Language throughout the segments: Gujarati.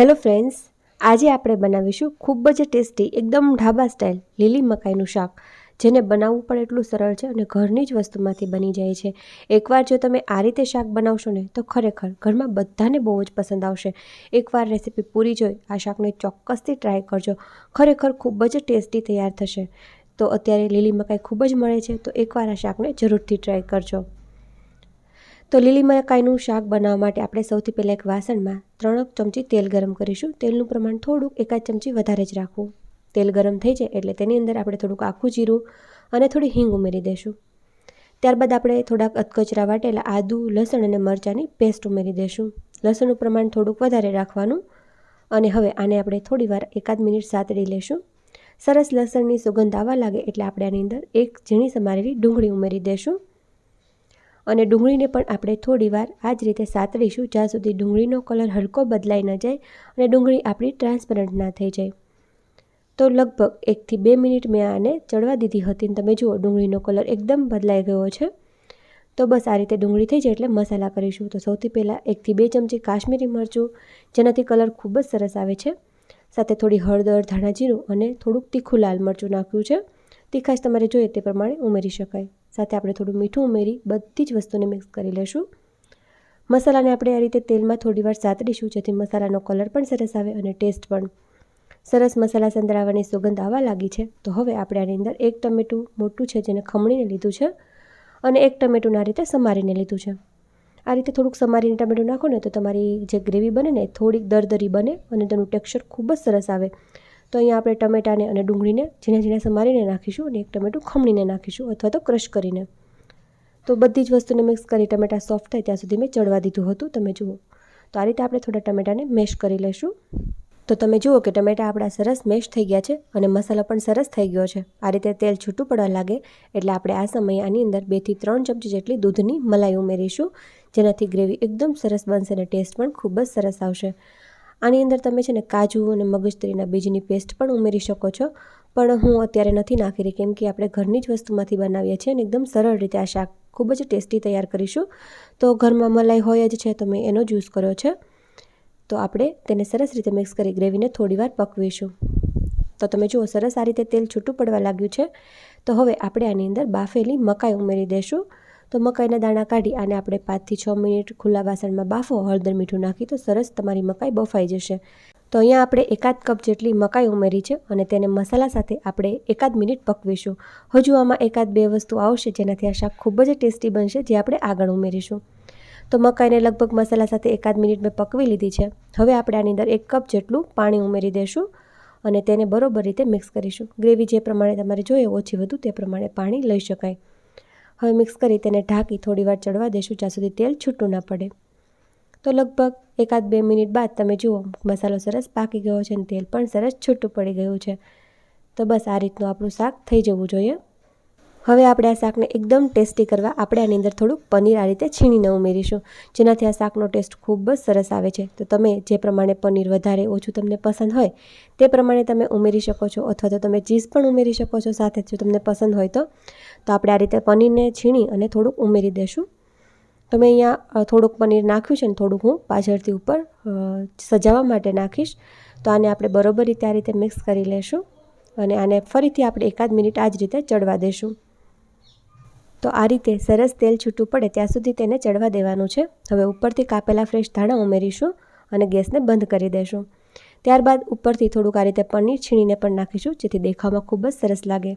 હેલો ફ્રેન્ડ્સ, આજે આપણે બનાવીશું ખૂબ જ ટેસ્ટી, એકદમ ઢાબા સ્ટાઇલ લીલી મકાઈનું શાક, જેને બનાવવું પણ એટલું સરળ છે અને ઘરની જ વસ્તુમાંથી બની જાય છે. એકવાર જો તમે આ રીતે શાક બનાવશો ને, તો ખરેખર ઘરમાં બધાને બહુ જ પસંદ આવશે. એકવાર રેસીપી પૂરી જોઈ, આ શાકને ચોક્કસથી ટ્રાય કરજો. ખરેખર ખૂબ જ ટેસ્ટી તૈયાર થશે. તો અત્યારે લીલી મકાઈ ખૂબ જ મળે છે, તો એકવાર આ શાકને જરૂરથી ટ્રાય કરજો. તો લીલી મકાઈનું શાક બનાવવા માટે આપણે સૌથી પહેલાં એક વાસણમાં ત્રણ ચમચી તેલ ગરમ કરીશું. તેલનું પ્રમાણ થોડુંક એકાદ ચમચી વધારે જ રાખવું. તેલ ગરમ થઈ જાય એટલે તેની અંદર આપણે થોડુંક આખું જીરું અને થોડી હિંગ ઉમેરી દઈશું. ત્યારબાદ આપણે થોડાક અધકચરા વાટેલા આદુ, લસણ અને મરચાંની પેસ્ટ ઉમેરી દઈશું. લસણનું પ્રમાણ થોડુંક વધારે રાખવાનું અને હવે આને આપણે થોડીવાર એકાદ મિનિટ સાતડી લેશું સરસ લસણની સુગંધ આવવા લાગે એટલે આપણે આની અંદર એક ઝીણી સમારેલી ડુંગળી ઉમેરી દઈશું. અને ડુંગળીને પણ આપણે થોડીવાર આ જ રીતે સાતળીશું જ્યાં સુધી ડુંગળીનો કલર હલકો બદલાઈ ન જાય અને ડુંગળી આપણી ટ્રાન્સપરન્ટ ના થઈ જાય. તો લગભગ એકથી બે મિનિટ મેં આને ચડવા દીધી હતી તમે જુઓ, ડુંગળીનો કલર એકદમ બદલાઈ ગયો છે. તો બસ આ રીતે ડુંગળી થઈ જાય એટલે મસાલા કરીશું. તો સૌથી પહેલાં એકથી બે ચમચી કાશ્મીરી મરચું, જેનાથી કલર ખૂબ જ સરસ આવે છે. સાથે થોડી હળદર ધાણા જીરું અને થોડુંક તીખું લાલ મરચું નાખ્યું છે. તીખાશ તમારે જોઈએ તે પ્રમાણે ઉમેરી શકાય. સાથે આપણે થોડું મીઠું ઉમેરી બધી જ વસ્તુને મિક્સ કરી લેશું. મસાલાને આપણે આ રીતે તેલમાં થોડીવાર સાતડીશું, જેથી મસાલાનો કલર પણ સરસ આવે અને ટેસ્ટ પણ. સરસ મસાલા સંતળાવવાની સુગંધ આવવા લાગી છે. તો હવે આપણે આની અંદર એક ટમેટું મોટું છે, જેને ખમણીને લીધું છે, અને એક ટમેટું આ રીતે સમારીને લીધું છે. આ રીતે થોડુંક સમારીને ટમેટું નાખો ને તો તમારી જે ગ્રેવી બને ને થોડીક દરદરી બને અને તેનું ટેક્સચર ખૂબ જ સરસ આવે. તો અહીંયા આપણે ટમેટાને અને ડુંગળીને ઝીણા ઝીણા સમારીને નાખીશું અને એક ટમેટું ખમણીને નાખીશું અથવા તો ક્રશ કરીને. તો બધી જ વસ્તુને મિક્સ કરી ટમેટા સોફ્ટ થાય ત્યાં સુધી મેં ચડવા દીધું હતું. તમે જુઓ. તો આ રીતે આપણે થોડા ટમેટાને મેશ કરી લઈશું. તો તમે જુઓ કે ટમેટા આપણા સરસ મેશ થઈ ગયા છે અને મસાલો પણ સરસ થઈ ગયો છે. આ રીતે તેલ છૂટું પડવા લાગે એટલે આપણે આ સમયે આની અંદર બેથી ત્રણ ચમચી જેટલી દૂધની મલાઈ ઉમેરીશું, જેનાથી ગ્રેવી એકદમ સરસ બનશે અને ટેસ્ટ પણ ખૂબ જ સરસ આવશે. આની અંદર તમે છે ને કાજુ અને મગજતરીના બીજની પેસ્ટ પણ ઉમેરી શકો છો. પણ હું અત્યારે નથી નાખી રહી, કેમ કે આપણે ઘરની જ વસ્તુમાંથી બનાવીએ છીએ અને એકદમ સરળ રીતે આ શાક ખૂબ જ ટેસ્ટી તૈયાર કરીશું. તો ઘરમાં મલાઈ હોય જ છે તો મેં એનો જ યુઝ કર્યો છે. તો આપણે તેને સરસ રીતે મિક્સ કરી ગ્રેવીને થોડીવાર પકવીશું. તો તમે જુઓ, સરસ આ રીતે તેલ છૂટું પડવા લાગ્યું છે. તો હવે આપણે આની અંદર બાફેલી મકાઈ ઉમેરી દઈશું તો મકાઈના દાણા કાઢી અને આપણે પાંચથી છ મિનિટ ખુલ્લા વાસણમાં બાફો, હળદર, મીઠું નાખી તો સરસ તમારી મકાઈ બફાઈ જશે. તો અહીંયા આપણે એકાદ કપ જેટલી મકાઈ ઉમેરી છે અને તેને મસાલા સાથે આપણે એકાદ મિનિટ પકવીશું. હજુ આમાં એકાદ બે વસ્તુ આવશે જેનાથી આ શાક ખૂબ જ ટેસ્ટી બનશે જે આપણે આગળ ઉમેરીશું. તો મકાઈને લગભગ મસાલા સાથે એકાદ મિનિટ મેં પકવી લીધી છે. હવે આપણે આની અંદર એક કપ જેટલું પાણી ઉમેરી દઈશું અને તેને બરોબર રીતે મિક્સ કરીશું. ગ્રેવી જે પ્રમાણે તમારે જોઈએ ઓછી વધુ તે પ્રમાણે પાણી લઈ શકાય. હવે મિક્સ કરી તેને ઢાંકી થોડીવાર ચડવા દેશું, જ્યાં સુધી તેલ છૂટું ના પડે. તો લગભગ એકાદ બે મિનિટ બાદ તમે જુઓ, મસાલો સરસ પાકી ગયો છે અને તેલ પણ સરસ છૂટું પડી ગયું છે. તો બસ આ રીતનું આપણું શાક થઈ જવું જોઈએ. હવે આપણે આ શાકને એકદમ ટેસ્ટી કરવા આપણે આની અંદર થોડું પનીર આ રીતે છીણીને ઉમેરીશું. જેનાથી આ શાકનો ટેસ્ટ ખૂબ જ સરસ આવે છે. તો તમે જે પ્રમાણે પનીર વધારે ઓછું તમને પસંદ હોય, તે પ્રમાણે તમે ઉમેરી શકો છો અથવા તો તમે ચીઝ પણ ઉમેરી શકો છો સાથે જો તમને પસંદ હોય તો. તો આપણે આ રીતે પનીરને છીણી અને થોડુંક ઉમેરી દઈશું તમે અહીંયા થોડુંક પનીર નાખ્યું છે ને થોડુંક હું પાછળથી ઉપર સજાવવા માટે નાખીશ. તો આને આપણે બરોબર રીતે આ રીતે મિક્સ કરી લેશું અને આને ફરીથી આપણે એકાદ મિનિટ આ જ રીતે ચડવા દઈશું તો આ રીતે સરસ તેલ છૂટું પડે ત્યાં સુધી તેને ચડવા દેવાનું છે. હવે ઉપરથી કાપેલા ફ્રેશ ધાણા ઉમેરીશું અને ગેસને બંધ કરી દેશું. ત્યારબાદ ઉપરથી થોડુંક આ રીતે પનીર છીણીને પણ નાખીશું, જેથી દેખાવમાં ખૂબ જ સરસ લાગે.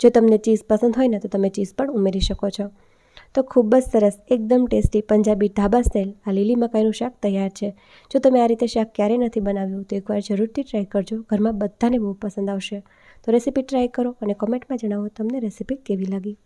જો તમને ચીઝ પસંદ હોય ને, તો તમે ચીઝ પણ ઉમેરી શકો છો. તો ખૂબ જ સરસ, એકદમ ટેસ્ટી પંજાબી ઢાબા સ્ટાઇલ આ લીલી મકાઈનું શાક તૈયાર છે. જો તમે આ રીતે શાક ક્યારેય નથી બનાવ્યું, તો એકવાર જરૂરથી ટ્રાય કરજો. ઘરમાં બધાને બહુ પસંદ આવશે. તો રેસીપી ટ્રાય કરો અને કોમેન્ટમાં જણાવો તમને રેસીપી કેવી લાગી.